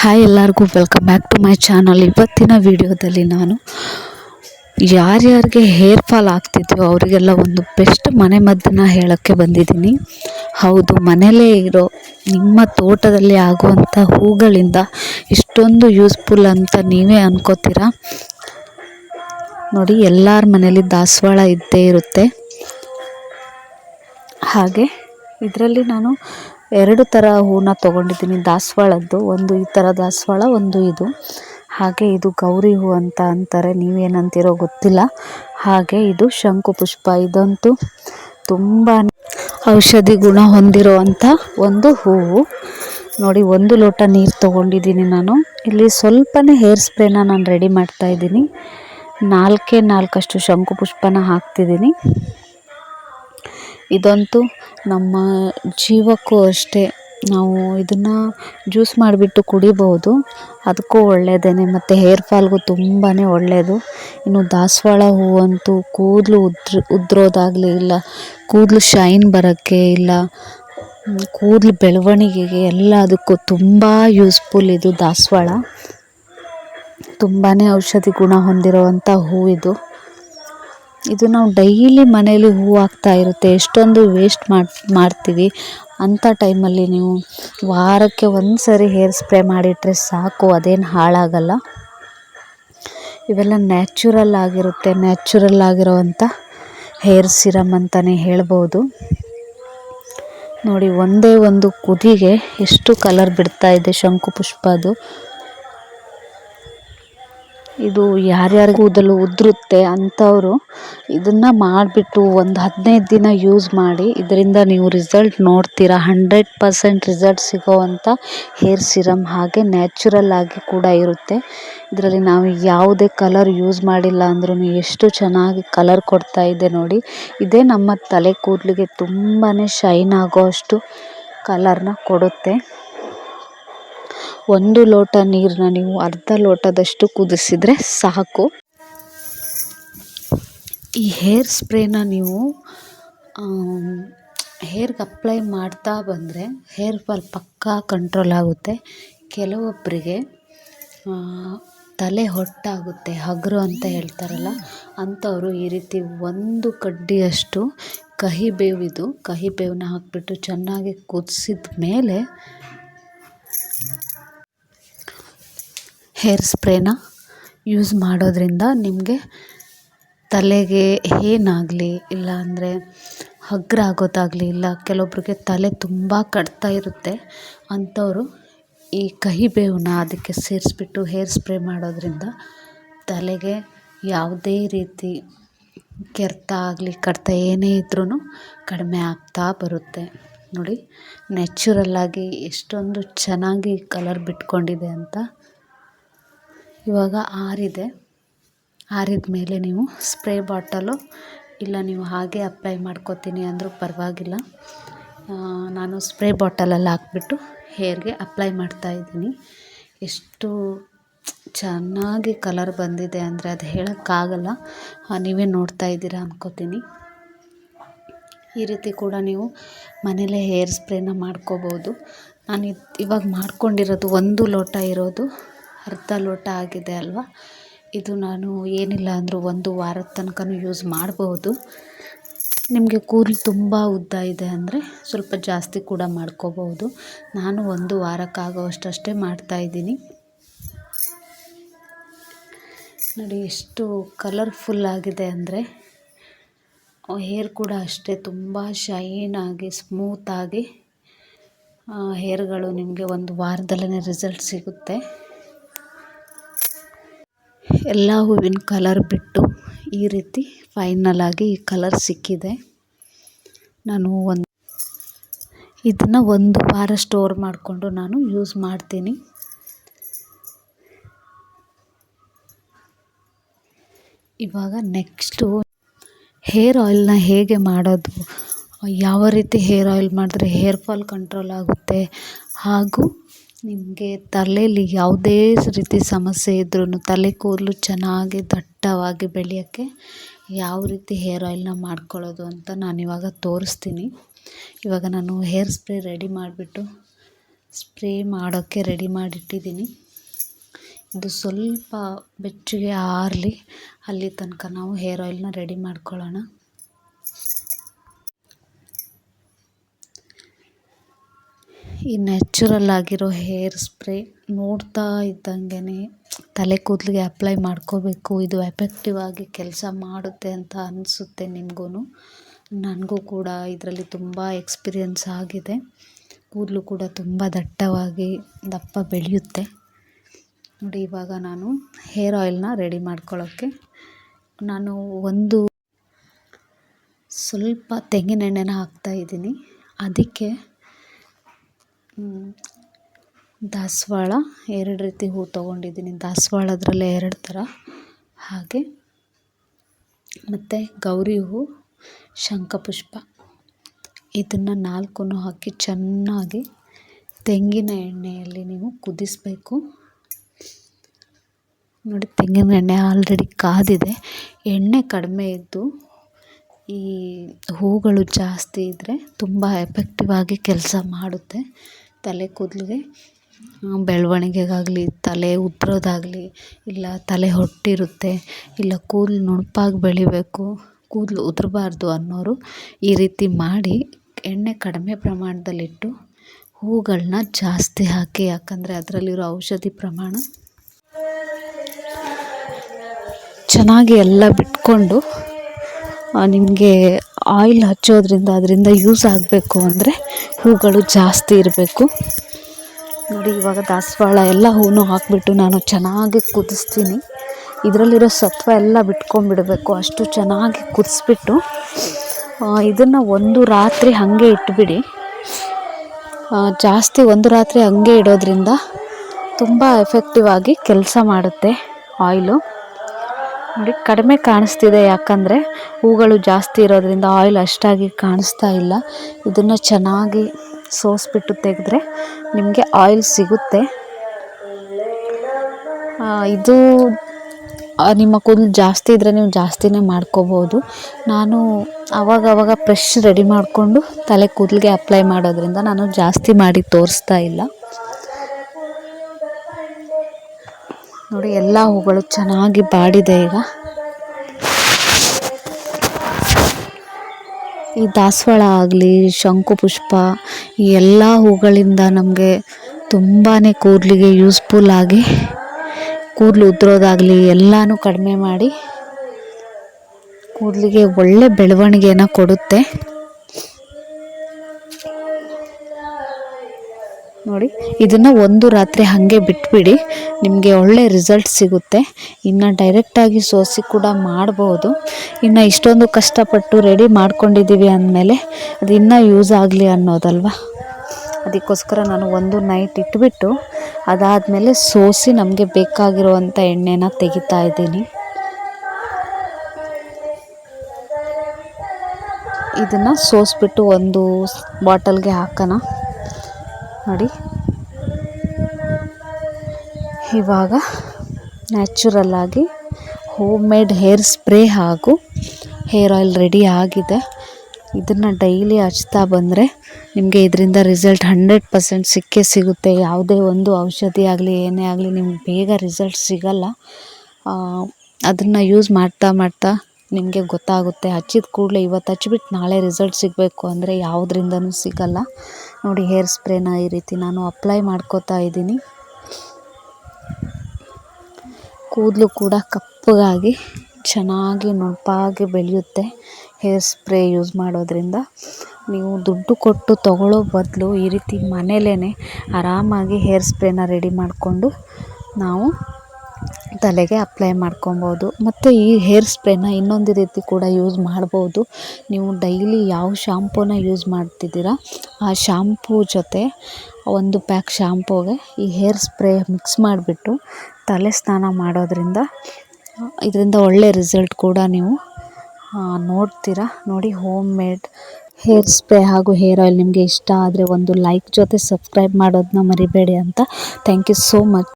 Hi ಎಲ್ಲರಿಗೂ welcome back to my channel ಇವತ್ತಿನ ವಿಡಿಯೋದಲ್ಲಿ ನಾನು ಯಾರ್ಯಾರಿಗೆ ಹೇರ್ ಫಾಲ್ ಆಗ್ತಿದೆಯೋ ಅವರಿಗೆಲ್ಲ ಒಂದು ಬೆಸ್ಟ್ ಮನೆ ಮದ್ದನ್ನು ಹೇಳೋಕ್ಕೆ ಬಂದಿದ್ದೀನಿ. ಹೌದು, ಮನೆಯಲ್ಲೇ ಇರೋ ನಿಮ್ಮ ತೋಟದಲ್ಲಿ ಆಗುವಂಥ ಹೂಗಳಿಂದ ಇಷ್ಟೊಂದು ಯೂಸ್ಫುಲ್ ಅಂತ ನೀವೇ ಅನ್ಕೋತೀರ? ನೋಡಿ, ಎಲ್ಲರ ಮನೇಲಿ ದಾಸವಾಳ ಇದ್ದೇ ಇರುತ್ತೆ. ಹಾಗೆ, ಇದರಲ್ಲಿ ನಾನು ಎರಡು ಥರ ಹೂವನ್ನ ತೊಗೊಂಡಿದ್ದೀನಿ. ದಾಸವಾಳದ್ದು, ಒಂದು ಈ ಥರ ದಾಸವಾಳ, ಒಂದು ಇದು. ಹಾಗೆ ಇದು ಗೌರಿ ಹೂ ಅಂತ ಅಂತಾರೆ. ನೀವೇನಂತೀರೋ ಗೊತ್ತಿಲ್ಲ. ಹಾಗೆ ಇದು ಶಂಕು ಪುಷ್ಪ. ಇದಂತೂ ತುಂಬ ಔಷಧಿ ಗುಣ ಹೊಂದಿರುವಂಥ ಒಂದು ಹೂವು. ನೋಡಿ, ಒಂದು ಲೋಟ ನೀರು ತೊಗೊಂಡಿದ್ದೀನಿ ನಾನು. ಇಲ್ಲಿ ಸ್ವಲ್ಪನೇ ಹೇರ್ ಸ್ಪ್ರೇನ ನಾನು ರೆಡಿ ಮಾಡ್ತಾ ಇದ್ದೀನಿ. ನಾಲ್ಕೇ ನಾಲ್ಕಷ್ಟು ಶಂಕು ಪುಷ್ಪನ ಹಾಕ್ತಿದ್ದೀನಿ. ಇದಂತೂ ನಮ್ಮ ಜೀವಕ್ಕೂ ಅಷ್ಟೇ ನಾವು ಇದನ್ನು ಜ್ಯೂಸ್ ಮಾಡಿಬಿಟ್ಟು ಕುಡಿಬೋದು. ಅದಕ್ಕೂ ಒಳ್ಳೆಯದೇ ಮತ್ತು ಹೇರ್ ಫಾಲ್ಗೂ ತುಂಬಾ ಒಳ್ಳೆಯದು ಇನ್ನು ದಾಸವಾಳ ಹೂವಂತೂ ಕೂದಲು ಉದ್ರ, ಉದುರೋದಾಗಲಿ ಇಲ್ಲ. ಕೂದಲು ಶೈನ್ ಬರೋಕ್ಕೆ ಇಲ್ಲ. ಕೂದಲು ಬೆಳವಣಿಗೆಗೆ ಎಲ್ಲದಕ್ಕೂ ತುಂಬ ಯೂಸ್ಫುಲ್ ಇದು ದಾಸವಾಳ. ತುಂಬಾ ಔಷಧಿ ಗುಣ ಹೊಂದಿರುವಂಥ ಹೂವಿದು. ಇದು ನಾವು ಡೈಲಿ ಮನೇಲಿ ಹೂ ಆಗ್ತಾ ಇರುತ್ತೆ. ಎಷ್ಟೊಂದು ವೇಸ್ಟ್ ಮಾಡಿ, ಮಾಡ್ತೀವಿ. ಅಂಥ ಟೈಮಲ್ಲಿ ನೀವು ವಾರಕ್ಕೆ ಒಂದು ಸರಿ ಹೇರ್ ಸ್ಪ್ರೇ ಮಾಡಿಟ್ರೆ ಸಾಕು, ಅದೇನು ಹಾಳಾಗಲ್ಲ. ಇವೆಲ್ಲ ನ್ಯಾಚುರಲ್ ಆಗಿರುತ್ತೆ ನ್ಯಾಚುರಲ್ ಆಗಿರೋವಂಥ ಹೇರ್ ಸಿರಮ್ ಅಂತಲೇ ಹೇಳ್ಬೋದು. ನೋಡಿ, ಒಂದೇ ಒಂದು ಕುದಿಗೆ ಎಷ್ಟು ಕಲರ್ ಬಿಡ್ತಾ ಇದೆ ಶಂಕು ಅದು. ಇದು ಯಾರ್ಯಾರ ಕೂದಲು ಉದುರುತ್ತೆ ಅಂಥವರು ಇದನ್ನು ಮಾಡಿಬಿಟ್ಟು ಒಂದು ಹದಿನೈದು ದಿನ ಯೂಸ್ ಮಾಡಿ ಇದರಿಂದ ನೀವು ರಿಸಲ್ಟ್ ನೋಡ್ತೀರಾ. ಹಂಡ್ರೆಡ್ ಪರ್ಸೆಂಟ್ ರಿಸಲ್ಟ್ ಸಿಗೋವಂಥ ಹೇರ್ ಸಿರಮ್ ಹಾಗೆ ನ್ಯಾಚುರಲ್ ಆಗಿ ಕೂಡ ಇರುತ್ತೆ. ಇದರಲ್ಲಿ ನಾವು ಯಾವುದೇ ಕಲರ್ ಯೂಸ್ ಮಾಡಿಲ್ಲ ಅಂದ್ರೂ ಎಷ್ಟು ಚೆನ್ನಾಗಿ ಕಲರ್ ಕೊಡ್ತಾ ಇದೆ ನೋಡಿ. ಇದೇ ನಮ್ಮ ತಲೆ ಕೂದಲಿಗೆ ತುಂಬಾ ಶೈನ್ ಆಗೋ ಅಷ್ಟು ಕಲರ್ನ ಕೊಡುತ್ತೆ. ಒಂದು ಲೋಟ ನೀರನ್ನ ನೀವು ಅರ್ಧ ಲೋಟದಷ್ಟು ಕುದಿಸಿದರೆ ಸಾಕು. ಈ ಹೇರ್ ಸ್ಪ್ರೇನ ನೀವು ಹೇರ್ಗೆ ಅಪ್ಲೈ ಮಾಡ್ತಾ ಬಂದರೆ ಹೇರ್ ಫಾಲ್ ಪಕ್ಕಾ ಕಂಟ್ರೋಲ್ ಆಗುತ್ತೆ. ಕೆಲವೊಬ್ಬರಿಗೆ ತಲೆ ಹೊಟ್ಟಾಗುತ್ತೆ, ಹಗರು ಅಂತ ಹೇಳ್ತಾರಲ್ಲ, ಅಂಥವರು ಈ ರೀತಿ ಒಂದು ಕಡ್ಡಿಯಷ್ಟು ಕಹಿ ಬೇವಿದು, ಕಹಿ ಬೇವನ್ನ ಹಾಕಿಬಿಟ್ಟು ಚೆನ್ನಾಗಿ ಕುದಿಸಿದ ಮೇಲೆ ಹೇರ್ ಸ್ಪ್ರೇನ ಯೂಸ್ ಮಾಡೋದರಿಂದ ನಿಮಗೆ ತಲೆಗೆ ಏನಾಗಲಿ ಇಲ್ಲ ಅಂದರೆ ಹಗ್ರ ಆಗೋದಾಗಲಿ ಇಲ್ಲ, ಕೆಲವೊಬ್ರಿಗೆ ತಲೆ ತುಂಬ ಕಟ್ತಾ ಇರುತ್ತೆ. ಅಂಥವರು ಈ ಕಹಿ ಬೇವನ್ನ ಅದಕ್ಕೆ ಸೇರಿಸ್ಬಿಟ್ಟು ಹೇರ್ ಸ್ಪ್ರೇ ಮಾಡೋದರಿಂದ ತಲೆಗೆ ಯಾವುದೇ ರೀತಿ ಕೆರೆತ ಆಗಲಿ, ಕಡಿತ ಏನೇ ಇದ್ರೂ ಕಡಿಮೆ ಆಗ್ತಾ ಬರುತ್ತೆ. ನೋಡಿ, ನ್ಯಾಚುರಲ್ಲಾಗಿ ಎಷ್ಟೊಂದು ಚೆನ್ನಾಗಿ ಕಲರ್ ಬಿಟ್ಕೊಂಡಿದೆ ಅಂತ ಇವಾಗ ಆರಿದೆ. ಆರಿದ ಮೇಲೆ ನೀವು ಸ್ಪ್ರೇ ಬಾಟಲು ಇಲ್ಲ ನೀವು ಹಾಗೆ ಅಪ್ಲೈ ಮಾಡ್ಕೋತೀನಿ ಅಂದರೂ ಪರವಾಗಿಲ್ಲ. ನಾನು ಸ್ಪ್ರೇ ಬಾಟಲಲ್ಲಿ ಹಾಕ್ಬಿಟ್ಟು ಹೇರ್ಗೆ ಅಪ್ಲೈ ಮಾಡ್ತಾಯಿದ್ದೀನಿ ಎಷ್ಟು ಚೆನ್ನಾಗಿ ಕಲರ್ ಬಂದಿದೆ ಅಂದರೆ ಅದು ಹೇಳೋಕ್ಕಾಗಲ್ಲ. ನೀವೇ ನೋಡ್ತಾ ಇದ್ದೀರಾ ಅಂದ್ಕೋತೀನಿ ಈ ರೀತಿ ಕೂಡ ನೀವು ಮನೇಲೇ ಹೇರ್ ಸ್ಪ್ರೇನ ಮಾಡ್ಕೋಬೋದು. ನಾನು ಇವಾಗ ಮಾಡ್ಕೊಂಡಿರೋದು ಒಂದು ಲೋಟ ಇರೋದು ಅರ್ಧ ಲೋಟ ಆಗಿದೆ ಅಲ್ವಾ? ಇದು ನಾನು ಏನಿಲ್ಲ ಅಂದರೂ ಒಂದು ವಾರದ ತನಕನೂ ಯೂಸ್ ಮಾಡಬಹುದು ನಿಮಗೆ ಕೂದಲು ತುಂಬ ಉದ್ದ ಇದೆ ಅಂದರೆ ಸ್ವಲ್ಪ ಜಾಸ್ತಿ ಕೂಡ ಮಾಡ್ಕೋಬಹುದು. ನಾನು ಒಂದು ವಾರಕ್ಕಾಗೋವಷ್ಟಷ್ಟೇ ಮಾಡ್ತಾಯಿದ್ದೀನಿ ನೋಡಿ, ಎಷ್ಟು ಕಲರ್ಫುಲ್ ಆಗಿದೆ ಅಂದರೆ ಹೇರ್ ಕೂಡ ಅಷ್ಟೇ, ತುಂಬ ಶೈನಾಗಿ ಸ್ಮೂತಾಗಿ ಹೇರ್ಗಳು ನಿಮಗೆ ಒಂದು ವಾರದಲ್ಲೇ ರಿಸಲ್ಟ್ ಸಿಗುತ್ತೆ. ಎಲ್ಲ ಹೂವಿನ ಕಲರ್ ಬಿಟ್ಟು ಈ ರೀತಿ ಫೈನಲಾಗಿ ಈ ಕಲರ್ ಸಿಕ್ಕಿದೆ. ನಾನು ಒಂದು ಇದನ್ನು ಒಂದು ವಾರ ಸ್ಟೋರ್ ಮಾಡಿಕೊಂಡು ನಾನು ಯೂಸ್ ಮಾಡ್ತೀನಿ. ಇವಾಗ ನೆಕ್ಸ್ಟು ಹೇರ್ ಆಯಿಲ್ನ ಹೇಗೆ ಮಾಡೋದು? ಯಾವ ರೀತಿ ಹೇರ್ ಆಯಿಲ್ ಮಾಡಿದ್ರೆ ಹೇರ್ ಫಾಲ್ ಕಂಟ್ರೋಲ್ ಆಗುತ್ತೆ? ಹಾಗೂ ನಿಮಗೆ ತಲೆಯಲ್ಲಿ ಯಾವುದೇ ರೀತಿ ಸಮಸ್ಯೆ ಇದ್ರೂ ತಲೆ ಕೂದಲು ಚೆನ್ನಾಗಿ ದಟ್ಟವಾಗಿ ಬೆಳೆಯೋಕ್ಕೆ ಯಾವ ರೀತಿ ಹೇರ್ ಆಯಿಲ್ನ ಮಾಡ್ಕೊಳ್ಳೋದು ಅಂತ ನಾನು ಇವಾಗ ತೋರಿಸ್ತೀನಿ. ಇವಾಗ ನಾನು ಹೇರ್ ಸ್ಪ್ರೇ ರೆಡಿ ಮಾಡಿಬಿಟ್ಟು ಸ್ಪ್ರೇ ಮಾಡೋಕ್ಕೆ ರೆಡಿ ಮಾಡಿಟ್ಟಿದ್ದೀನಿ. ಇದು ಸ್ವಲ್ಪ ಬೆಚ್ಚಗೆ ಆರಲಿ, ಅಲ್ಲಿ ತನಕ ನಾವು ಹೇರ್ ಆಯಿಲ್ನ ರೆಡಿ ಮಾಡ್ಕೊಳ್ಳೋಣ. ಈ ನ್ಯಾಚುರಲ್ ಆಗಿರೋ ಹೇರ್ ಸ್ಪ್ರೇ ನೋಡ್ತಾ ಇದ್ದಂಗೆ ತಲೆ ಕೂದಲಿಗೆ ಅಪ್ಲೈ ಮಾಡ್ಕೋಬೇಕು, ಇದು ಎಫೆಕ್ಟಿವ್ ಆಗಿ ಕೆಲಸ ಮಾಡುತ್ತೆ ಅಂತ ಅನಿಸುತ್ತೆ ನಿಮಗೂ ನನಗೂ ಕೂಡ ಇದರಲ್ಲಿ ತುಂಬ ಎಕ್ಸ್ಪೀರಿಯನ್ಸ್ ಆಗಿದೆ. ಕೂದಲು ಕೂಡ ತುಂಬ ದಟ್ಟವಾಗಿ ದಪ್ಪ ಬೆಳೆಯುತ್ತೆ. ನೋಡಿ, ಇವಾಗ ನಾನು ಹೇರ್ ಆಯಿಲ್ನ ರೆಡಿ ಮಾಡ್ಕೊಳ್ಳೋಕ್ಕೆ ನಾನು ಒಂದು ಸ್ವಲ್ಪ ತೆಂಗಿನೆಣ್ಣೆನ ಹಾಕ್ತಾಯಿದ್ದೀನಿ ಅದಕ್ಕೆ ದಾಸವಾಳ, ಎರಡು ರೀತಿ ಹೂ ತೊಗೊಂಡಿದ್ದೀನಿ. ದಾಸವಾಳದ್ರಲ್ಲೇ ಎರಡು ಥರ. ಹಾಗೆ ಮತ್ತು ಗೌರಿ ಹೂ, ಶಂಖಪುಷ್ಪ. ಇದನ್ನು ನಾಲ್ಕೂ ಹಾಕಿ ಚೆನ್ನಾಗಿ ತೆಂಗಿನ ಎಣ್ಣೆಯಲ್ಲಿ ನೀವು ಕುದಿಸಬೇಕು. ನೋಡಿ, ತೆಂಗಿನ ಎಣ್ಣೆ ಆಲ್ರೆಡಿ ಕಾದಿದೆ. ಎಣ್ಣೆ ಕಡಿಮೆ ಇದ್ದು ಈ ಹೂಗಳು ಜಾಸ್ತಿ ಇದ್ದರೆ ತುಂಬ ಎಫೆಕ್ಟಿವ್ ಆಗಿ ಕೆಲಸ ಮಾಡುತ್ತೆ. ತಲೆ ಕೂದಲಿಗೆ ಬೆಳವಣಿಗೆಗಾಗಲಿ, ತಲೆ ಉದುರೋದಾಗ್ಲಿ, ಇಲ್ಲ ತಲೆ ಹೊಟ್ಟಿರುತ್ತೆ, ಇಲ್ಲ ಕೂದಲು ನುಣುಪಾಗಿ ಬೆಳಿಬೇಕು, ಕೂದಲು ಉದುರಬಾರ್ದು ಅನ್ನೋರು ಈ ರೀತಿ ಮಾಡಿ ಎಣ್ಣೆ ಕಡಿಮೆ ಪ್ರಮಾಣದಲ್ಲಿಟ್ಟು ಹೂಗಳನ್ನ ಜಾಸ್ತಿ ಹಾಕಿ, ಯಾಕಂದರೆ ಅದರಲ್ಲಿರೋ ಔಷಧಿ ಪ್ರಮಾಣ ಚೆನ್ನಾಗಿ ಎಲ್ಲ ಬಿಟ್ಕೊಂಡು ನಿಮಗೆ ಆಯಿಲ್ ಹಚ್ಚೋದ್ರಿಂದ ಅದರಿಂದ ಯೂಸ್ ಆಗಬೇಕು ಅಂದರೆ ಹೂಗಳು ಜಾಸ್ತಿ ಇರಬೇಕು. ನೋಡಿ, ಇವಾಗ ದಾಸವಾಳ ಎಲ್ಲ ಹೂನು ಹಾಕಿಬಿಟ್ಟು ನಾನು ಚೆನ್ನಾಗಿ ಕುದಿಸ್ತೀನಿ. ಇದರಲ್ಲಿರೋ ಸತ್ವ ಎಲ್ಲ ಬಿಟ್ಕೊಂಡ್ಬಿಡಬೇಕು. ಅಷ್ಟು ಚೆನ್ನಾಗಿ ಕುದಿಸ್ಬಿಟ್ಟು ಇದನ್ನು ಒಂದು ರಾತ್ರಿ ಹಾಗೆ ಇಟ್ಬಿಡಿ. ಜಾಸ್ತಿ ಒಂದು ರಾತ್ರಿ ಹಾಗೆ ಇಡೋದ್ರಿಂದ ತುಂಬ ಎಫೆಕ್ಟಿವ್ ಆಗಿ ಕೆಲಸ ಮಾಡುತ್ತೆ ಆಯಿಲು ನೋಡಿ, ಕಡಿಮೆ ಕಾಣಿಸ್ತಿದೆ. ಯಾಕಂದರೆ ಹೂಗಳು ಜಾಸ್ತಿ ಇರೋದ್ರಿಂದ ಆಯಿಲ್ ಅಷ್ಟಾಗಿ ಕಾಣಿಸ್ತಾ ಇಲ್ಲ. ಇದನ್ನು ಚೆನ್ನಾಗಿ ಸೋಸಿಬಿಟ್ಟು ತೆಗೆದ್ರೆ ನಿಮಗೆ ಆಯಿಲ್ ಸಿಗುತ್ತೆ. ಇದು ನಿಮ್ಮ ಕೂದಲು ಜಾಸ್ತಿ ಇದ್ದರೆ ನೀವು ಜಾಸ್ತಿನೇ ಮಾಡ್ಕೋಬೋದು. ನಾನು ಆವಾಗವಾಗ ಫ್ರೆಶ್ ರೆಡಿ ಮಾಡಿಕೊಂಡು ತಲೆ ಕೂದಲಿಗೆ ಅಪ್ಲೈ ಮಾಡೋದ್ರಿಂದ ನಾನು ಜಾಸ್ತಿ ಮಾಡಿ ತೋರಿಸ್ತಾ ಇಲ್ಲ. ನೋಡಿ, ಎಲ್ಲ ಹೂಗಳು ಚೆನ್ನಾಗಿ ಬಾಡಿದೆ ಈಗ. ಈ ದಾಸವಾಳ ಆಗಲಿ ಶಂಕುಪುಷ್ಪ ಈ ಎಲ್ಲ ಹೂಗಳಿಂದ ನಮಗೆ ತುಂಬಾ ಕೂದಲಿಗೆ ಯೂಸ್ಫುಲ್ ಆಗಿ, ಕೂದಲು ಉದುರೋದಾಗಲಿ ಎಲ್ಲನೂ ಕಡಿಮೆ ಮಾಡಿ ಕೂದಲಿಗೆ ಒಳ್ಳೆ ಬೆಳವಣಿಗೆಯನ್ನು ಕೊಡುತ್ತೆ. ನೋಡಿ, ಇದನ್ನು ಒಂದು ರಾತ್ರಿ ಹಾಗೆ ಬಿಟ್ಬಿಡಿ, ನಿಮಗೆ ಒಳ್ಳೆ ರಿಸಲ್ಟ್ ಸಿಗುತ್ತೆ. ಇನ್ನು ಡೈರೆಕ್ಟಾಗಿ ಸೋಸಿ ಕೂಡ ಮಾಡ್ಬೋದು. ಇನ್ನು ಇಷ್ಟೊಂದು ಕಷ್ಟಪಟ್ಟು ರೆಡಿ ಮಾಡ್ಕೊಂಡಿದ್ದೀವಿ ಅಂದಮೇಲೆ ಅದು ಇನ್ನೂ ಯೂಸ್ ಆಗಲಿ ಅನ್ನೋದಲ್ವಾ? ಅದಕ್ಕೋಸ್ಕರ ನಾನು ಒಂದು ನೈಟ್ ಇಟ್ಬಿಟ್ಟು, ಅದಾದಮೇಲೆ ಸೋಸಿ ನಮಗೆ ಬೇಕಾಗಿರುವಂಥ ಎಣ್ಣೆನ ತೆಗಿತಾ ಇದ್ದೀನಿ. ಇದನ್ನು ಸೋಸಿಬಿಟ್ಟು ಒಂದು ಬಾಟಲ್ಗೆ ಹಾಕೋಣ. ನೋಡಿ. ಇವಾಗ ನ್ಯಾಚುರಲ್ಲಾಗಿ ಹೋಮ್ ಮೇಡ್ ಹೇರ್ ಸ್ಪ್ರೇ ಹಾಗೂ ಹೇರ್ ಆಯಿಲ್ ರೆಡಿ ಆಗಿದೆ. ಇದನ್ನು ಡೈಲಿ ಹಚ್ತಾ ಬಂದರೆ ನಿಮಗೆ ಇದರಿಂದ ರಿಸಲ್ಟ್ ಹಂಡ್ರೆಡ್ ಪರ್ಸೆಂಟ್ ಸಿಕ್ಕೇ ಸಿಗುತ್ತೆ. ಯಾವುದೇ ಒಂದು ಔಷಧಿ ಆಗಲಿ, ಏನೇ ಆಗಲಿ ನಿಮ್ಗೆ ಬೇಗ ರಿಸಲ್ಟ್ ಸಿಗಲ್ಲ. ಅದನ್ನು ಯೂಸ್ ಮಾಡ್ತಾ ಮಾಡ್ತಾ ನಿಮಗೆ ಗೊತ್ತಾಗುತ್ತೆ. ಹಚ್ಚಿದ ಕೂಡಲೇ ಇವತ್ತು ಹಚ್ಬಿಟ್ಟು ನಾಳೆ ರಿಸಲ್ಟ್ ಸಿಗಬೇಕು ಅಂದರೆ ಯಾವುದರಿಂದನೂ ಸಿಗಲ್ಲ. ನೋಡಿ ಹೇರ್ ಸ್ಪ್ರೇನ ಈ ರೀತಿ ನಾನು ಅಪ್ಲೈ ಮಾಡ್ಕೋತಾ ಇದ್ದೀನಿ. ಕೂದಲು ಕೂಡ ಕಪ್ಪಗಾಗಿ ಚೆನ್ನಾಗಿ ನುಣುಪಾಗಿ ಬೆಳೆಯುತ್ತೆ ಹೇರ್ ಸ್ಪ್ರೇ ಯೂಸ್ ಮಾಡೋದ್ರಿಂದ. ನೀವು ದುಡ್ಡು ಕೊಟ್ಟು ತಗೊಳ್ಳೋ ಬದಲು ಈ ರೀತಿ ಮನೇಲೇ ಆರಾಮಾಗಿ ಹೇರ್ ಸ್ಪ್ರೇನ ರೆಡಿ ಮಾಡಿಕೊಂಡು ನಾವು ತಲೆಗೆ ಅಪ್ಲೈ ಮಾಡ್ಕೊಬೋದು. ಮತ್ತು ಈ ಹೇರ್ ಸ್ಪ್ರೇನ ಇನ್ನೊಂದು ರೀತಿ ಕೂಡ ಯೂಸ್ ಮಾಡ್ಬೋದು. ನೀವು ಡೈಲಿ ಯಾವ ಶಾಂಪೂನ ಯೂಸ್ ಮಾಡ್ತಿದ್ದೀರ, ಆ ಶಾಂಪೂ ಜೊತೆ ಒಂದು ಪ್ಯಾಕ್ ಶಾಂಪೂಗೆ ಈ ಹೇರ್ ಸ್ಪ್ರೇ ಮಿಕ್ಸ್ ಮಾಡಿಬಿಟ್ಟು ತಲೆ ಸ್ನಾನ ಮಾಡೋದ್ರಿಂದ, ಇದರಿಂದ ಒಳ್ಳೆ ರಿಸಲ್ಟ್ ಕೂಡ ನೀವು ನೋಡ್ತೀರ. ನೋಡಿ ಹೋಮ್ ಮೇಡ್ ಹೇರ್ ಸ್ಪ್ರೇ ಹಾಗೂ ಹೇರ್ ಆಯಿಲ್ ನಿಮಗೆ ಇಷ್ಟ ಆದರೆ ಒಂದು ಲೈಕ್ ಜೊತೆ ಸಬ್ಸ್ಕ್ರೈಬ್ ಮಾಡೋದನ್ನ ಮರಿಬೇಡಿ ಅಂತ. Thank you so much